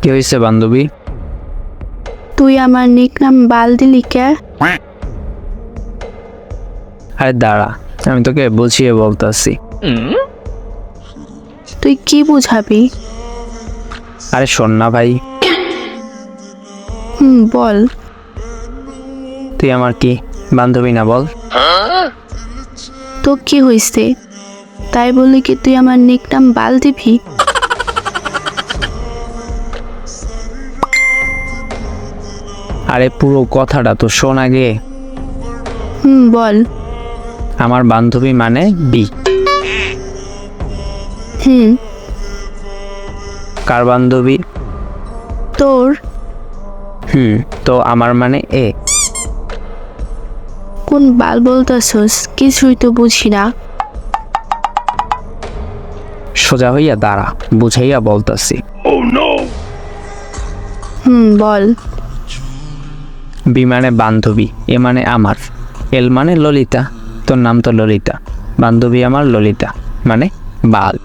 কি হয়েছে বান্ধবী? তুই আমার নিক নাম বাল দিলি কে? আরে দাঁড়া আমি তোকে বুঝিয়ে বলতেছি। তুই কি বুঝাবি? আরে শোন না ভাই। হুম বল। তুই আমার কি বান্ধবী না বল? তো কি হইছে? তাই বলি কি তুই আমার নিক নাম বাল দিবি? আরে পুরো কথাটা তো শোন আগে। হুম বল। আমার বান্ধবী মানে বি হুম। কার বান্ধবী? তোর? হুম তো আমার মানে এ কোন বাল বলতেছস? কিছুই তো বুঝি না। সোজা হইয়া দাঁড়া বুঝাইয়া বলতাছি। হুম বল। বি মানে বান্ধবী, এ মানে আমার, এল মানে ললিতা, তোর নাম তো ললিতা, বান্ধবী আমার ললিতা মানে বাল।